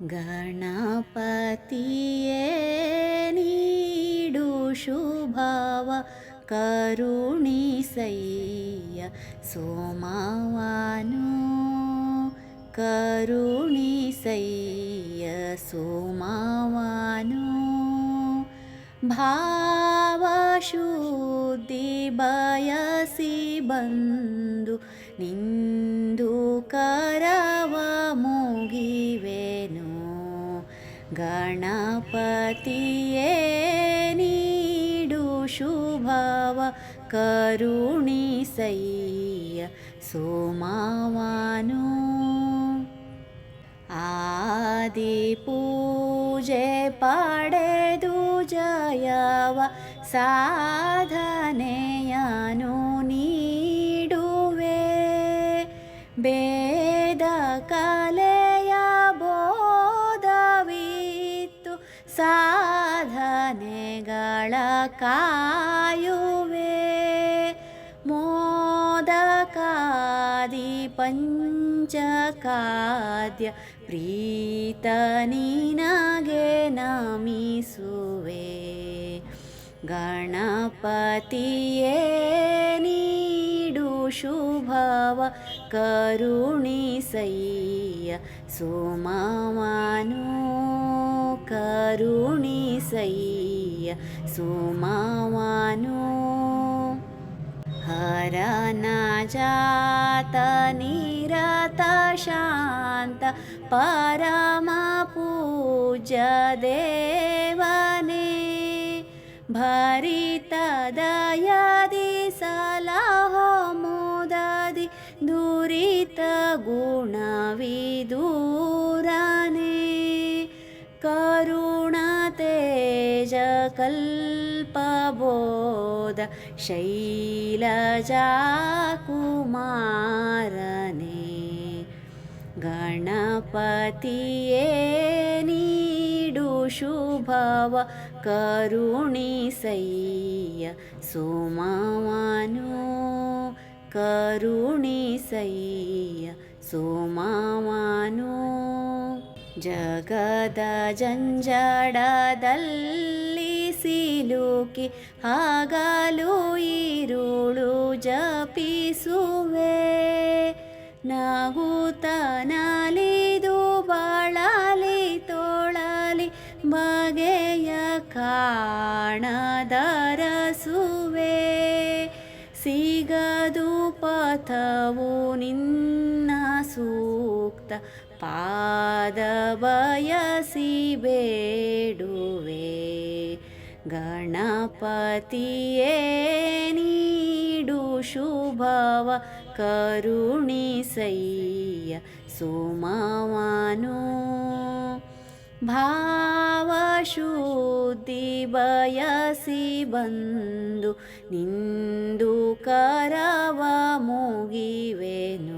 गणपतिये नीडु शुभव करुणिसय्य सोमावानु करुणिसय्य सोमावानु भावशुद्धि बयसि बन्धु निन्दु गणपतिये नीडु शुभव करुणिसय्य सोमावानु आदिपूजे पाडेदु जयव साधने नीडुवे वेदकाले ಸಾಧನೆಗಳ साधने गणकायुवे मोदकादि पञ्चकाद्य प्रीतनिनगे नमिषुवे गणपतिये नीडुशुभव करुणीषै सुमनु करुणिसय्य सोमावानु हर न जात निरत शान्त परमपूज्य देवने भरितदयदि सलहो मोददि दुरितगुणविदूरने करुणतेजकल्पबोध शैलजाकुमारने गणपतिये नीडु शुभव करुणिसय्य सोमावानु करुणिसय्य सोमावानु ಜಗದ ಜಂಜಡದಲ್ಲಿ ಸಿಲುಕಿ ಹಾಗಲು ಈರುಳು ಜಪಿಸುವೆ. ನಗುತ್ತ ಬಾಳಲಿ ತೋಳಲಿ ಬಗೆಯ ಕಾಣದರಸುವೆ. ಸಿಗದು ಪಥವು ನಿನ್ನ ಸೂಕ್ತ ಪಾದ ಬಯಸಿ ಬೇಡುವೆ. ಗಣಪತಿಯೇ ನೀಡು ಶುಭವ ಕರುಣಿಸಯ್ಯ ಸುಮವನು. ಭಾವಶುದ್ಧಿ ಬಯಸಿ ಬಂದು ನಿಂದು ಕರವ ಮುಗಿವೆನು.